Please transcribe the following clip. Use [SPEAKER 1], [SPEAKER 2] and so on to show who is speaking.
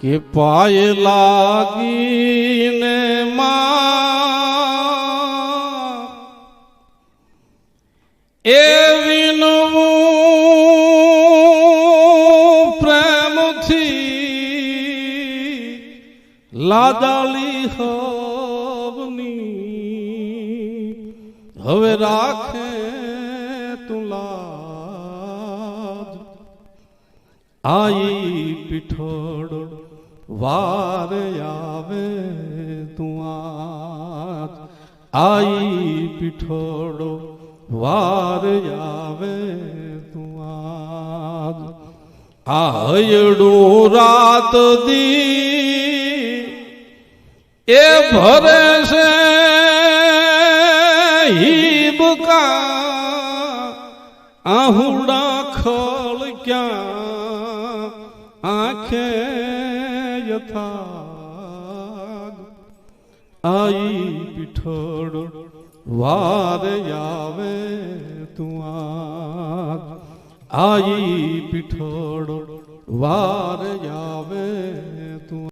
[SPEAKER 1] કે પાય લાગીને માં એ વિનવું પ્રેમથી લાદાલી હવની. હવે રાખે તું લાજ આઈ પીઠોડો, વાર આવે તું આઈ પીઠોડો, વાર આવે તું આજ. આ રાત દી એ ભરે છે હિબકા આહુડા ખળ ક્યાં આંખે યથા આઈ પીઠોડ વાર આવે તું આજ આઈ પીઠોડ વાર આવે તું